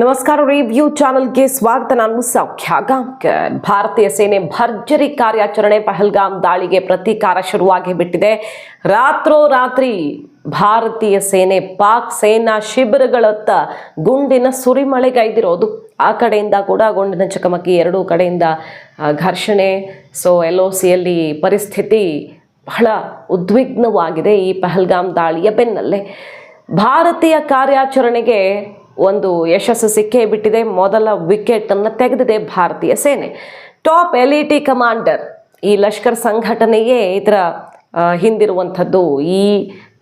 ನಮಸ್ಕಾರ ರಿವ್ಯೂ ಚಾನೆಲ್ಗೆ ಸ್ವಾಗತ. ನಾನು ಸೌಖ್ಯ ಗಾಂಕರ್ ಭಾರತೀಯ ಸೇನೆ ಭರ್ಜರಿ ಕಾರ್ಯಾಚರಣೆ ಪಹಲ್ಗಾಮ್ ದಾಳಿಗೆ ಪ್ರತೀಕಾರ ಶುರುವಾಗಿ ಬಿಟ್ಟಿದೆ. ರಾತ್ರೋರಾತ್ರಿ ಭಾರತೀಯ ಸೇನೆ ಪಾಕ್ ಸೇನಾ ಶಿಬಿರಗಳತ್ತ ಗುಂಡಿನ ಸುರಿಮಳೆಗೈದಿರೋದು. ಆ ಕಡೆಯಿಂದ ಕೂಡ ಗುಂಡಿನ ಚಕಮಕಿ ಎರಡೂ ಕಡೆಯಿಂದ ಘರ್ಷಣೆ. ಸೊ ಎಲ್ ಒ ಸಿಯಲ್ಲಿ ಪರಿಸ್ಥಿತಿ ಬಹಳ ಉದ್ವಿಗ್ನವಾಗಿದೆ ಈ ಪಹಲ್ಗಾಮ್ ದಾಳಿಯ ಬೆನ್ನಲ್ಲೇ. ಭಾರತೀಯ ಕಾರ್ಯಾಚರಣೆಗೆ ಒಂದು ಯಶಸ್ಸು ಸಿಕ್ಕೇ ಬಿಟ್ಟಿದೆ. ಮೊದಲ ವಿಕೆಟ್ ಅನ್ನು ತೆಗೆದಿದೆ ಭಾರತೀಯ ಸೇನೆ. ಟಾಪ್ ಎಲಿಟಿ ಕಮಾಂಡರ್ ಈ ಲಷ್ಕರ್ ಸಂಘಟನೆಯೇ ಇದರ ಹಿಂದಿರುವಂಥದ್ದು. ಈ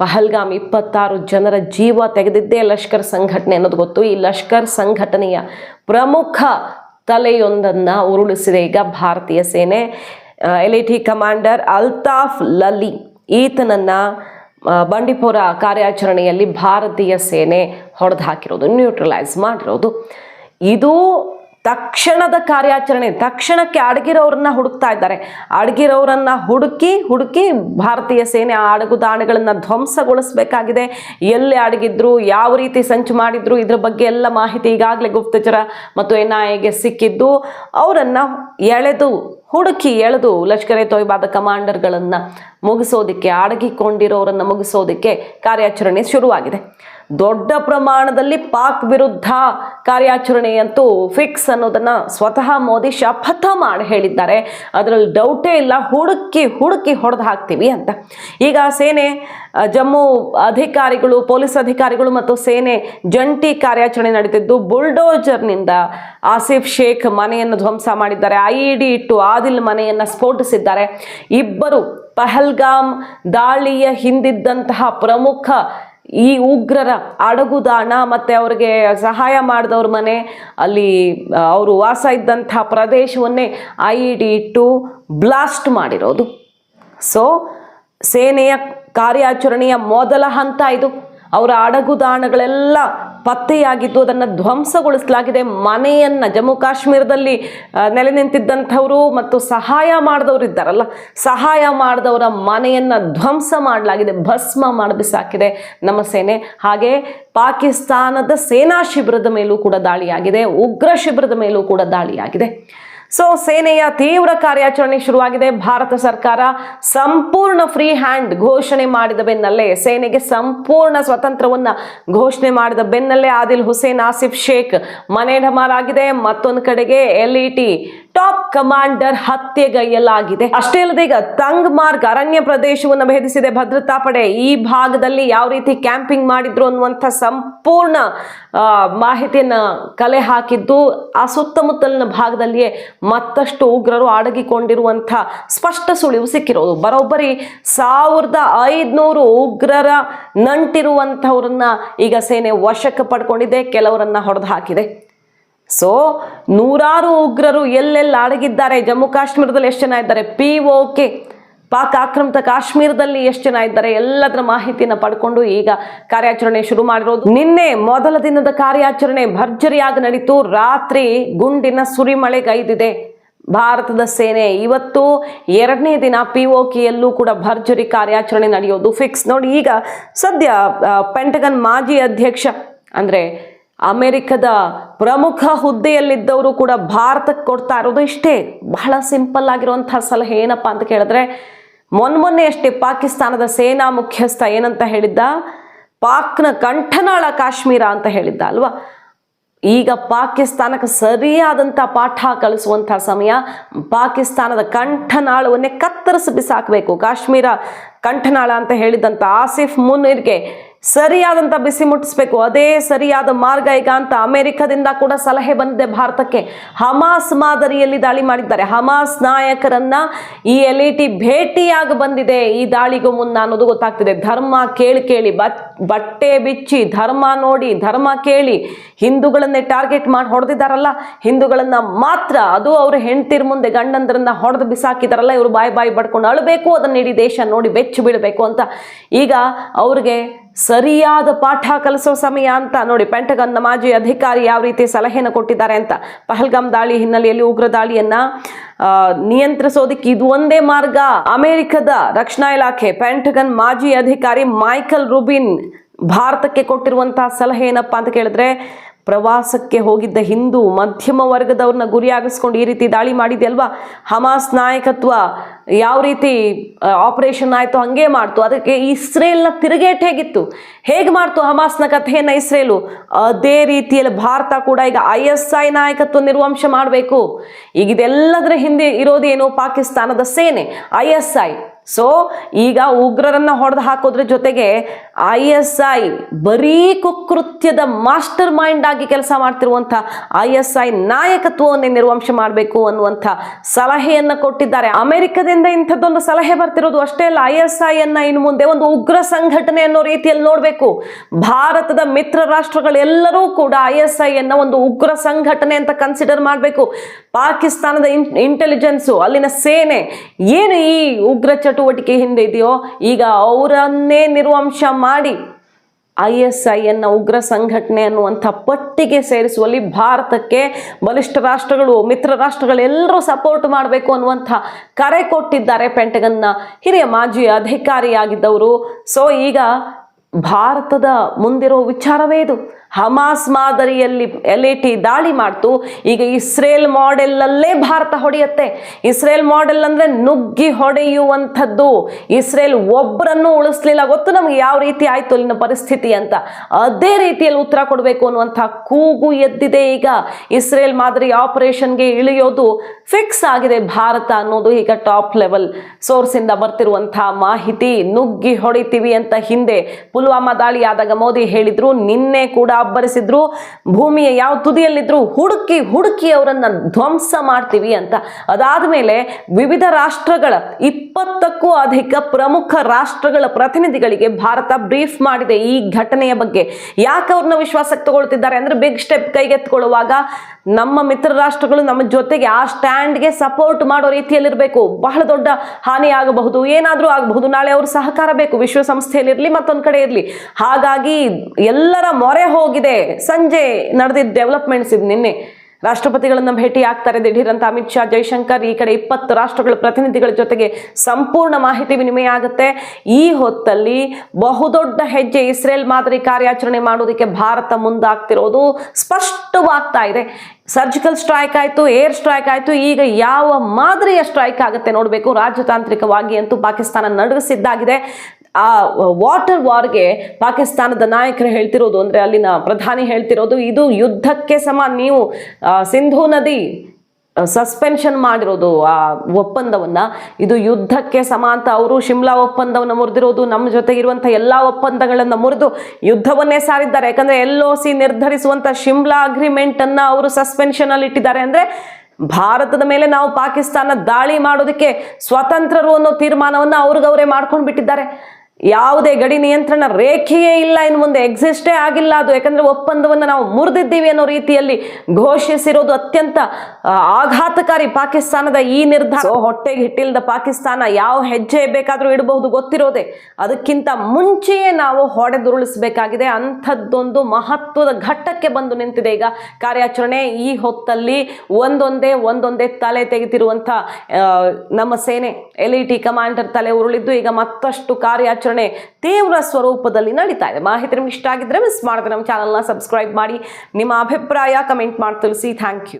ಪಹಲ್ಗಾಮ್ ಇಪ್ಪತ್ತಾರು ಜನರ ಜೀವ ತೆಗೆದಿದ್ದೇ ಲಷ್ಕರ್ ಸಂಘಟನೆ ಅನ್ನೋದು ಗೊತ್ತು. ಈ ಲಷ್ಕರ್ ಸಂಘಟನೆಯ ಪ್ರಮುಖ ತಲೆಯೊಂದನ್ನು ಉರುಳಿಸಿದೆ ಈಗ ಭಾರತೀಯ ಸೇನೆ. L T commander Altaf Lalli ಈತನನ್ನ Bandipora ಕಾರ್ಯಾಚರಣೆಯಲ್ಲಿ ಭಾರತೀಯ ಸೇನೆ ಹೊಡೆದು ಹಾಕಿರೋದು ನ್ಯೂಟ್ರಲೈಸ್ ಮಾಡಿರೋದು. ಇದು ತಕ್ಷಣದ ಕಾರ್ಯಾಚರಣೆ, ತಕ್ಷಣಕ್ಕೆ ಅಡಗಿರೋರನ್ನ ಹುಡುಕ್ತಾ ಇದ್ದಾರೆ. ಅಡಗಿರೋರನ್ನ ಹುಡುಕಿ ಹುಡುಕಿ ಭಾರತೀಯ ಸೇನೆ ಆ ಅಡಗುದಾಣಗಳನ್ನ ಧ್ವಂಸಗೊಳಿಸಬೇಕಾಗಿದೆ. ಎಲ್ಲಿ ಅಡಗಿದ್ರು, ಯಾವ ರೀತಿ ಸಂಚು ಮಾಡಿದ್ರು, ಇದ್ರ ಬಗ್ಗೆ ಎಲ್ಲ ಮಾಹಿತಿ ಈಗಾಗಲೇ ಗುಪ್ತಚರ ಮತ್ತು ಎನ್ ಐ ಸಿಕ್ಕಿದ್ದು, ಅವರನ್ನ ಎಳೆದು ಹುಡುಕಿ ಎಳೆದು ಲಷ್ಕರ್ ಎ ತೊಯ್ಬಾದ ಕಮಾಂಡರ್ಗಳನ್ನು ಮುಗಿಸೋದಕ್ಕೆ ಅಡಗಿಕೊಂಡಿರೋರನ್ನು ಮುಗಿಸೋದಕ್ಕೆ ಕಾರ್ಯಾಚರಣೆ ಶುರುವಾಗಿದೆ. ದೊಡ್ಡ ಪ್ರಮಾಣದಲ್ಲಿ ಪಾಕ್ ವಿರುದ್ಧ ಕಾರ್ಯಾಚರಣೆಯಂತೂ ಫಿಕ್ಸ್ ಅನ್ನೋದನ್ನ ಸ್ವತಃ ಮೋದಿ ಶಪಥ ಮಾಡಿ ಹೇಳಿದ್ದಾರೆ. ಅದರಲ್ಲಿ ಡೌಟೇ ಇಲ್ಲ, ಹುಡುಕಿ ಹುಡುಕಿ ಹೊಡೆದು ಹಾಕ್ತೀವಿ ಅಂತ. ಈಗ ಸೇನೆ ಜಮ್ಮು ಅಧಿಕಾರಿಗಳು, ಪೊಲೀಸ್ ಅಧಿಕಾರಿಗಳು ಮತ್ತು ಸೇನೆ ಜಂಟಿ ಕಾರ್ಯಾಚರಣೆ ಬುಲ್ಡೋಜರ್ ಬುಲ್ಡೋಜರ್ನಿಂದ ಆಸಿಫ್ ಶೇಖ್ ಮನೆಯನ್ನು ಧ್ವಂಸ ಮಾಡಿದ್ದಾರೆ. ಐ ಇಟ್ಟು ಆದಿಲ್ ಮನೆಯನ್ನು ಸ್ಫೋಟಿಸಿದ್ದಾರೆ. ಇಬ್ಬರು ಪಹಲ್ಗಾಮ್ ದಾಳಿಯ ಹಿಂದಿದ್ದಂತಹ ಪ್ರಮುಖ ಈ ಉಗ್ರರ ಅಡಗುದಾಣ ಮತ್ತು ಅವ್ರಿಗೆ ಸಹಾಯ ಮಾಡಿದವ್ರ ಮನೆ, ಅಲ್ಲಿ ಅವರು ವಾಸ ಇದ್ದಂಥ ಪ್ರದೇಶವನ್ನೇ ಐ ಡಿ ಇಟ್ಟು ಬ್ಲಾಸ್ಟ್ ಮಾಡಿರೋದು. ಸೊ ಸೇನೆಯ ಕಾರ್ಯಾಚರಣೆಯ ಮೊದಲ ಹಂತ ಇದು. ಅವರ ಅಡಗುದಾಣಗಳೆಲ್ಲ ಪತ್ತೆಯಾಗಿದ್ದು ಅದನ್ನು ಧ್ವಂಸಗೊಳಿಸಲಾಗಿದೆ. ಮನೆಯನ್ನು ಜಮ್ಮು ಕಾಶ್ಮೀರದಲ್ಲಿ ನೆಲೆ ನಿಂತಿದ್ದಂಥವರು ಮತ್ತು ಸಹಾಯ ಮಾಡಿದವರು ಇದ್ದಾರಲ್ಲ, ಸಹಾಯ ಮಾಡಿದವರ ಮನೆಯನ್ನು ಧ್ವಂಸ ಮಾಡಲಾಗಿದೆ, ಭಸ್ಮ ಮಾಡಬಿಸಾಕಿದೆ ನಮ್ಮ ಸೇನೆ, ಹಾಗೆ ಪಾಕಿಸ್ತಾನದ ಸೇನಾ ಶಿಬಿರದ ಮೇಲೂ ಕೂಡ ದಾಳಿಯಾಗಿದೆ, ಉಗ್ರ ಶಿಬಿರದ ಮೇಲೂ ಕೂಡ ದಾಳಿಯಾಗಿದೆ. ಸೊ ಸೇನೆಯ ತೀವ್ರ ಕಾರ್ಯಾಚರಣೆ ಶುರುವಾಗಿದೆ. ಭಾರತ ಸರ್ಕಾರ ಸಂಪೂರ್ಣ ಫ್ರೀ ಹ್ಯಾಂಡ್ ಘೋಷಣೆ ಮಾಡಿದ ಬೆನ್ನಲ್ಲೇ, ಸೇನೆಗೆ ಸಂಪೂರ್ಣ ಸ್ವತಂತ್ರವನ್ನ ಘೋಷಣೆ ಮಾಡಿದ ಬೆನ್ನಲ್ಲೇ ಆದಿಲ್ ಹುಸೇನ್, ಆಸಿಫ್ ಶೇಖ್ ಮನೆ ಡಮಾರಾಗಿದೆ ಮತ್ತೊಂದು ಕಡೆಗೆ ಎಲ್ಇಟಿ ಟಾಪ್ ಕಮಾಂಡರ್ ಹತ್ಯೆಗೈಯಲಾಗಿದೆ. ಅಷ್ಟೇ ಅಲ್ಲದೆ ಈಗ ತಂಗ್ ಮಾರ್ಗ್ ಅರಣ್ಯ ಪ್ರದೇಶವನ್ನು ಭೇದಿಸಿದೆ ಭದ್ರತಾ ಪಡೆ. ಈ ಭಾಗದಲ್ಲಿ ಯಾವ ರೀತಿ ಕ್ಯಾಂಪಿಂಗ್ ಮಾಡಿದ್ರು ಅನ್ನುವಂಥ ಸಂಪೂರ್ಣ ಮಾಹಿತಿಯನ್ನ ಕಲೆ ಹಾಕಿದ್ದು, ಆ ಸುತ್ತಮುತ್ತಲಿನ ಭಾಗದಲ್ಲಿಯೇ ಮತ್ತಷ್ಟು ಉಗ್ರರು ಅಡಗಿಕೊಂಡಿರುವಂಥ ಸ್ಪಷ್ಟ ಸುಳಿವು ಸಿಕ್ಕಿರೋದು. ಬರೋಬ್ಬರಿ ಸಾವಿರದ ಐದುನೂರು ಉಗ್ರರ ನಂಟಿರುವಂಥವ್ರನ್ನ ಈಗ ಸೇನೆ ವಶಕ್ಕೆ ಪಡ್ಕೊಂಡಿದೆ, ಕೆಲವರನ್ನ ಹೊಡೆದು ಹಾಕಿದೆ. ಸೊ ನೂರಾರು ಉಗ್ರರು ಎಲ್ಲೆಲ್ಲಿ ಅಡಗಿದ್ದಾರೆ? ಜಮ್ಮು ಕಾಶ್ಮೀರದಲ್ಲಿ ಎಷ್ಟು ಜನ ಇದ್ದಾರೆ? ಪಿ ಕೆ ಪಾಕ್ ಆಕ್ರಮಿತ ಕಾಶ್ಮೀರದಲ್ಲಿ ಎಷ್ಟು ಜನ ಇದ್ದಾರೆ? ಎಲ್ಲದರ ಮಾಹಿತಿನ ಪಡ್ಕೊಂಡು ಈಗ ಕಾರ್ಯಾಚರಣೆ ಶುರು ಮಾಡಿರೋದು. ನಿನ್ನೆ ಮೊದಲ ದಿನದ ಕಾರ್ಯಾಚರಣೆ ಭರ್ಜರಿಯಾಗಿ ನಡೀತು. ರಾತ್ರಿ ಗುಂಡಿನ ಸುರಿಮಳೆಗೈದಿದೆ ಭಾರತದ ಸೇನೆ. ಇವತ್ತು ಎರಡನೇ ದಿನ ಪಿ ಒ ಕೆಯಲ್ಲೂ ಕೂಡ ಭರ್ಜರಿ ಕಾರ್ಯಾಚರಣೆ ನಡೆಯೋದು ಫಿಕ್ಸ್ ನೋಡಿ ಈಗ ಸದ್ಯ ಪೆಂಟಗನ್ ಮಾಜಿ ಅಧ್ಯಕ್ಷ ಅಂದ್ರೆ ಅಮೆರಿಕದ ಪ್ರಮುಖ ಹುದ್ದೆಯಲ್ಲಿದ್ದವರು ಕೂಡ ಭಾರತಕ್ಕೆ ಕೊಡ್ತಾ ಇರೋದು ಇಷ್ಟೇ. ಬಹಳ ಸಿಂಪಲ್ ಆಗಿರುವಂತಹ ಸಲಹೆ ಏನಪ್ಪಾ ಅಂತ ಕೇಳಿದ್ರೆ, ಮೊನ್ನೆ ಮೊನ್ನೆ ಅಷ್ಟೇ ಪಾಕಿಸ್ತಾನದ ಸೇನಾ ಮುಖ್ಯಸ್ಥ ಏನಂತ ಹೇಳಿದ್ದ? ಪಾಕ್ನ ಕಂಠನಾಳ ಕಾಶ್ಮೀರ ಅಂತ ಹೇಳಿದ್ದ, ಅಲ್ವಾ? ಈಗ ಪಾಕಿಸ್ತಾನಕ್ಕೆ ಸರಿಯಾದಂಥ ಪಾಠ ಕಲಿಸುವಂಥ ಸಮಯ. ಪಾಕಿಸ್ತಾನದ ಕಂಠನಾಳವನ್ನೇ ಕತ್ತರಿಸಿ ಬಿಸಾಕಬೇಕು. ಕಾಶ್ಮೀರ ಕಂಠನಾಳ ಅಂತ ಹೇಳಿದಂಥ ಆಸಿಫ್ ಮುನೀರ್ಗೆ ಸರಿಯಾದಂಥ ಬಿಸಿ ಮುಟ್ಟಿಸ್ಬೇಕು. ಅದೇ ಸರಿಯಾದ ಮಾರ್ಗ ಈಗ ಅಂತ ಅಮೆರಿಕದಿಂದ ಕೂಡ ಸಲಹೆ ಬಂದಿದೆ ಭಾರತಕ್ಕೆ. ಹಮಾಸ್ ಮಾದರಿಯಲ್ಲಿ ದಾಳಿ ಮಾಡಿದ್ದಾರೆ. ಹಮಾಸ್ ನಾಯಕರನ್ನ ಈ ಎಲ್ ಇ ಟಿ ಭೇಟಿಯಾಗಿ ಬಂದಿದೆ ಈ ದಾಳಿಗೂ ಮುನ್ನ ಅನ್ನೋದು ಗೊತ್ತಾಗ್ತಿದೆ. ಧರ್ಮ ಕೇಳಿ ಕೇಳಿ, ಬಟ್, ಬಟ್ಟೆ ಬಿಚ್ಚಿ, ಧರ್ಮ ನೋಡಿ, ಧರ್ಮ ಕೇಳಿ ಹಿಂದೂಗಳನ್ನೇ ಟಾರ್ಗೆಟ್ ಮಾಡಿ ಹೊಡೆದಿದ್ದಾರಲ್ಲ? ಹಿಂದೂಗಳನ್ನ ಮಾತ್ರ, ಅದು ಅವರು ಹೆಣ್ತಿರ್ ಮುಂದೆ ಗಂಡಂದ್ರನ್ನ ಹೊಡೆದು ಬಿಸಾಕಿದಾರಲ್ಲ? ಇವರು ಬಾಯಿ ಬಾಯಿ ಬಡ್ಕೊಂಡು ಅಳಬೇಕು, ಅದನ್ನ ಇಡೀ ದೇಶ ನೋಡಿ ಬೆಚ್ಚಿ ಬೀಳಬೇಕು ಅಂತ. ಈಗ ಅವ್ರಿಗೆ ಸರಿಯಾದ ಪಾಠ ಕಲಿಸೋ ಸಮಯ ಅಂತ ನೋಡಿ ಪೆಂಟಗನ್ನ ಮಾಜಿ ಅಧಿಕಾರಿ ಯಾವ ರೀತಿ ಸಲಹೆಯನ್ನು ಕೊಟ್ಟಿದ್ದಾರೆ ಅಂತ. ಪಹಲ್ಗಾಮ್ ದಾಳಿ ಹಿನ್ನೆಲೆಯಲ್ಲಿ ಉಗ್ರ ದಾಳಿಯನ್ನ ನಿಯಂತ್ರಿಸೋದಕ್ಕೆ ಇದು ಒಂದೇ ಮಾರ್ಗ. ಅಮೆರಿಕದ ರಕ್ಷಣಾ ಇಲಾಖೆ ಪೆಂಟಗನ್ ಮಾಜಿ ಅಧಿಕಾರಿ ಮೈಕಲ್ ರುಬಿನ್ ಭಾರತಕ್ಕೆ ಕೊಟ್ಟಿರುವಂತಹ ಸಲಹೆ ಏನಪ್ಪಾ ಅಂತ ಕೇಳಿದ್ರೆ ಪ್ರವಾಸಕ್ಕೆ ಹೋಗಿದ್ದ ಹಿಂದೂ ಮಧ್ಯಮ ವರ್ಗದವ್ರನ್ನ ಗುರಿಯಾಗಿಸ್ಕೊಂಡು ಈ ರೀತಿ ದಾಳಿ ಮಾಡಿದೆಯಲ್ವಾ? ಹಮಾಸ್ ನಾಯಕತ್ವ ಯಾವ ರೀತಿ ಆಪರೇಷನ್ ಆಯಿತು, ಹಂಗೆ ಮಾಡ್ತು. ಅದಕ್ಕೆ ಇಸ್ರೇಲ್ನ ತಿರುಗೇಟ್ ಹೇಗಿತ್ತು? ಹೇಗೆ ಮಾಡ್ತು ಹಮಾಸ್ನ ಕಥೆಯನ್ನು ಇಸ್ರೇಲು? ಅದೇ ರೀತಿಯಲ್ಲಿ ಭಾರತ ಕೂಡ ಈಗ ಐ ಎಸ್ ಐ ನಾಯಕತ್ವ ನಿರ್ವಂಶ ಮಾಡಬೇಕು. ಈಗ ಇದೆಲ್ಲದರ ಹಿಂದೆ ಇರೋದೇನು ಪಾಕಿಸ್ತಾನದ ಸೇನೆ, ಐ ಎಸ್ ಐ. ಸೊ ಈಗ ಉಗ್ರರನ್ನ ಹೊಡೆದು ಹಾಕೋದ್ರ ಜೊತೆಗೆ ಐ ಎಸ್ ಐ ಬರೀ ಕುಕೃತ್ಯದ ಮಾಸ್ಟರ್ ಮೈಂಡ್ ಆಗಿ ಕೆಲಸ ಮಾಡ್ತಿರುವಂಥ ಐ ಎಸ್ ಐ ನಾಯಕತ್ವವನ್ನೇ ನಿರ್ವಂಶ ಮಾಡಬೇಕು ಅನ್ನುವಂಥ ಸಲಹೆಯನ್ನ ಕೊಟ್ಟಿದ್ದಾರೆ. ಅಮೆರಿಕದಿಂದ ಇಂಥದ್ದೊಂದು ಸಲಹೆ ಬರ್ತಿರೋದು ಅಷ್ಟೇ ಅಲ್ಲ, ಐ ಎಸ್ ಐ ಅನ್ನ ಇನ್ನು ಮುಂದೆ ಒಂದು ಉಗ್ರ ಸಂಘಟನೆ ಅನ್ನೋ ರೀತಿಯಲ್ಲಿ ನೋಡಬೇಕು. ಭಾರತದ ಮಿತ್ರ ರಾಷ್ಟ್ರಗಳೆಲ್ಲರೂ ಕೂಡ ಐ ಎಸ್ ಐ ಅನ್ನ ಒಂದು ಉಗ್ರ ಸಂಘಟನೆ ಅಂತ ಕನ್ಸಿಡರ್ ಮಾಡಬೇಕು. ಪಾಕಿಸ್ತಾನದ ಇಂಟೆಲಿಜೆನ್ಸು ಅಲ್ಲಿನ ಸೇನೆ, ಏನು ಈ ಉಗ್ರ ಚಟುವಟಿಕೆ ಹಿಂದೆ ಇದೆಯೋ, ಈಗ ಅವರನ್ನೇ ನಿರ್ವಂಶ ಮಾಡಿ ಐ ಎಸ್ ಐ ಅನ್ನ ಉಗ್ರ ಸಂಘಟನೆ ಅನ್ನುವಂಥ ಪಟ್ಟಿಗೆ ಸೇರಿಸುವಲ್ಲಿ ಭಾರತಕ್ಕೆ ಬಲಿಷ್ಠ ರಾಷ್ಟ್ರಗಳು, ಮಿತ್ರ ರಾಷ್ಟ್ರಗಳೆಲ್ಲರೂ ಸಪೋರ್ಟ್ ಮಾಡಬೇಕು ಅನ್ನುವಂಥ ಕರೆ ಕೊಟ್ಟಿದ್ದಾರೆ ಪೆಂಟಗನ್ನ ಹಿರಿಯ ಮಾಜಿ ಅಧಿಕಾರಿಯಾಗಿದ್ದವರು. ಸೊ ಈಗ ಭಾರತದ ಮುಂದಿರೋ ವಿಚಾರವೇ ಇದು. ಹಮಾಸ್ ಮಾದರಿಯಲ್ಲಿ ಎಲ್ ಟಿ ದಾಳಿ ಮಾಡ್ತು. ಈಗ ಇಸ್ರೇಲ್ ಮಾಡೆಲ್ಲಲ್ಲೇ ಭಾರತ ಹೊಡೆಯುತ್ತೆ. ಇಸ್ರೇಲ್ ಮಾಡೆಲ್ ಅಂದ್ರೆ ನುಗ್ಗಿ ಹೊಡೆಯುವಂಥದ್ದು. ಇಸ್ರೇಲ್ ಒಬ್ಬರನ್ನು ಉಳಿಸ್ಲಿಲ್ಲ. ಗೊತ್ತು ನಮ್ಗೆ ಯಾವ ರೀತಿ ಆಯ್ತು ಅಲ್ಲಿನ ಪರಿಸ್ಥಿತಿ ಅಂತ? ಅದೇ ರೀತಿಯಲ್ಲಿ ಉತ್ತರ ಕೊಡಬೇಕು ಅನ್ನುವಂಥ ಕೂಗು ಎದ್ದಿದೆ ಈಗ. ಇಸ್ರೇಲ್ ಮಾದರಿ ಆಪರೇಷನ್ಗೆ ಇಳಿಯೋದು ಫಿಕ್ಸ್ ಆಗಿದೆ ಭಾರತ ಅನ್ನೋದು ಈಗ ಟಾಪ್ ಲೆವೆಲ್ ಸೋರ್ಸಿಂದ ಬರ್ತಿರುವಂಥ ಮಾಹಿತಿ. ನುಗ್ಗಿ ಹೊಡಿತೀವಿ ಅಂತ ಹಿಂದೆ ಪುಲ್ವಾಮಾ ದಾಳಿ ಆದಾಗ ಮೋದಿ ಹೇಳಿದ್ರು, ನಿನ್ನೆ ಕೂಡ ಅಬ್ಬರಿಸಿದ್ರು, ಭೂಮಿಯ ಯಾವ ತುದಿಯಲ್ಲಿದ್ರು ಹುಡುಕಿ ಹುಡುಕಿ ಅವರನ್ನ ಧ್ವಂಸ ಮಾಡ್ತೀವಿ ಅಂತ. ಅದಾದ ಮೇಲೆ ವಿವಿಧ ರಾಷ್ಟ್ರಗಳ ಇಪ್ಪತ್ತಕ್ಕೂ ಅಧಿಕ ಪ್ರಮುಖ ರಾಷ್ಟ್ರಗಳ ಪ್ರತಿನಿಧಿಗಳಿಗೆ ಭಾರತ ಬ್ರೀಫ್ ಮಾಡಿದೆ ಈ ಘಟನೆಯ ಬಗ್ಗೆ. ಯಾಕೆ ಅವ್ರನ್ನ ವಿಶ್ವಾಸಕ್ಕೆ ತಗೊಳ್ತಿದ್ದಾರೆ ಅಂದ್ರೆ ಬಿಗ್ ಸ್ಟೆಪ್ ಕೈಗೆತ್ಕೊಳ್ಳುವಾಗ ನಮ್ಮ ಮಿತ್ರ ರಾಷ್ಟ್ರಗಳು ನಮ್ಮ ಜೊತೆಗೆ ಆ ಸ್ಟ್ಯಾಂಡ್ಗೆ ಸಪೋರ್ಟ್ ಮಾಡೋ ರೀತಿಯಲ್ಲಿರಬೇಕು. ಬಹಳ ದೊಡ್ಡ ಹಾನಿ ಆಗಬಹುದು, ಏನಾದರೂ ಆಗಬಹುದು. ನಾಳೆ ಅವರು ಸಹಕಾರ ಬೇಕು, ವಿಶ್ವಸಂಸ್ಥೆಯಲ್ಲಿರಲಿ ಮತ್ತೊಂದು ಕಡೆ ಇರಲಿ. ಹಾಗಾಗಿ ಎಲ್ಲರ ಮೊರೆ ಹೋಗಿದೆ. ಸಂಜೆ ನಡೆದಿದ್ದ ಡೆವಲಪ್ಮೆಂಟ್ಸ್ ಇದು ನಿನ್ನೆ. ರಾಷ್ಟ್ರಪತಿಗಳನ್ನ ಭೇಟಿ ಆಗ್ತಾರೆ ದಿಢೀರ್ ಅಂತ ಅಮಿತ್ ಶಾ, ಜೈಶಂಕರ್. ಈ ಕಡೆ ಇಪ್ಪತ್ತು ರಾಷ್ಟ್ರಗಳ ಪ್ರತಿನಿಧಿಗಳ ಜೊತೆಗೆ ಸಂಪೂರ್ಣ ಮಾಹಿತಿ ವಿನಿಮಯ ಆಗುತ್ತೆ. ಈ ಹೊತ್ತಲ್ಲಿ ಬಹುದೊಡ್ಡ ಹೆಜ್ಜೆ ಇಸ್ರೇಲ್ ಮಾದರಿ ಕಾರ್ಯಾಚರಣೆ ಮಾಡೋದಕ್ಕೆ ಭಾರತ ಮುಂದಾಗ್ತಿರೋದು ಸ್ಪಷ್ಟವಾಗ್ತಾ ಇದೆ. ಸರ್ಜಿಕಲ್ ಸ್ಟ್ರೈಕ್ ಆಯಿತು, ಏರ್ ಸ್ಟ್ರೈಕ್ ಆಯಿತು, ಈಗ ಯಾವ ಮಾದರಿಯ ಸ್ಟ್ರೈಕ್ ಆಗುತ್ತೆ ನೋಡಬೇಕು. ರಾಜತಾಂತ್ರಿಕವಾಗಿ ಅಂತೂ ಪಾಕಿಸ್ತಾನ ನಡುಗಿಸಿದ್ದಾಗಿದೆ ಆ ವಾಟರ್ ವಾರ್ಗೆ ಪಾಕಿಸ್ತಾನದ ನಾಯಕರು ಹೇಳ್ತಿರೋದು ಅಂದರೆ ಅಲ್ಲಿನ ಪ್ರಧಾನಿ ಹೇಳ್ತಿರೋದು, ಇದು ಯುದ್ಧಕ್ಕೆ ಸಮ, ನೀವು ಸಿಂಧೂ ನದಿ ಸಸ್ಪೆನ್ಷನ್ ಮಾಡಿರೋದು, ಆ, ಒಪ್ಪಂದವನ್ನು. ಇದು ಯುದ್ಧಕ್ಕೆ ಸಮ ಅಂತ ಅವರು ಶಿಮ್ಲಾ ಒಪ್ಪಂದವನ್ನು ಮುರಿದಿರೋದು, ನಮ್ಮ ಜೊತೆ ಇರುವಂಥ ಎಲ್ಲ ಒಪ್ಪಂದಗಳನ್ನು ಮುರಿದು ಯುದ್ಧವನ್ನೇ ಸಾರಿದ್ದಾರೆ. ಯಾಕಂದರೆ ಎಲ್ ಒ ಸಿ ನಿರ್ಧರಿಸುವಂಥ ಶಿಮ್ಲಾ ಅಗ್ರಿಮೆಂಟನ್ನು ಅವರು ಸಸ್ಪೆನ್ಷನಲ್ಲಿ ಇಟ್ಟಿದ್ದಾರೆ. ಅಂದರೆ ಭಾರತದ ಮೇಲೆ ನಾವು ಪಾಕಿಸ್ತಾನ ದಾಳಿ ಮಾಡೋದಕ್ಕೆ ಸ್ವತಂತ್ರರು ಅನ್ನೋ ತೀರ್ಮಾನವನ್ನು ಅವ್ರಿಗವರೇ ಮಾಡ್ಕೊಂಡು ಬಿಟ್ಟಿದ್ದಾರೆ ಯಾವುದೇ ಗಡಿ ನಿಯಂತ್ರಣ ರೇಖೆಯೇ ಇಲ್ಲ ಇನ್ನು ಮುಂದೆ ಎಕ್ಸಿಸ್ಟೇ ಆಗಿಲ್ಲ ಅದು. ಯಾಕಂದರೆ ಒಪ್ಪಂದವನ್ನು ನಾವು ಮುರಿದಿದ್ದೀವಿ ಅನ್ನೋ ರೀತಿಯಲ್ಲಿ ಘೋಷಿಸಿರೋದು ಅತ್ಯಂತ ಆಘಾತಕಾರಿ ಪಾಕಿಸ್ತಾನದ ಈ ನಿರ್ಧಾರ. ಹೊಟ್ಟೆಗೆ ಹಿಟ್ಟಿಲ್ಲದ ಪಾಕಿಸ್ತಾನ ಯಾವ ಹೆಜ್ಜೆ ಬೇಕಾದರೂ ಇಡಬಹುದು ಗೊತ್ತಿರೋದೆ. ಅದಕ್ಕಿಂತ ಮುಂಚೆಯೇ ನಾವು ಹೊಡೆದುರುಳಿಸಬೇಕಾಗಿದೆ. ಅಂಥದ್ದೊಂದು ಮಹತ್ವದ ಘಟ್ಟಕ್ಕೆ ಬಂದು ನಿಂತಿದೆ ಈಗ ಕಾರ್ಯಾಚರಣೆ. ಈ ಹೊತ್ತಲ್ಲಿ ಒಂದೊಂದೇ ಒಂದೊಂದೇ ತಲೆ ತೆಗೆತಿರುವಂಥ ನಮ್ಮ ಸೇನೆ, ಎಲ್ ಕಮಾಂಡರ್ ತಲೆ ಉರುಳಿದ್ದು. ಈಗ ಮತ್ತಷ್ಟು ಕಾರ್ಯಾಚರಣೆ ತೀವ್ರ ಸ್ವರೂಪದಲ್ಲಿ ನಡೀತಾ ಇದೆ. ಮಾಹಿತಿ ನಿಮ್ಗೆ ಇಷ್ಟ ಆಗಿದ್ರೆ ಮಿಸ್ ಮಾಡಿದ್ರೆ ನಮ್ಮ ಚಾನಲ್ನ ಸಬ್ಸ್ಕ್ರೈಬ್ ಮಾಡಿ. ನಿಮ್ಮ ಅಭಿಪ್ರಾಯ ಕಮೆಂಟ್ ಮಾಡಿ ತಿಳಿಸಿ. Thank you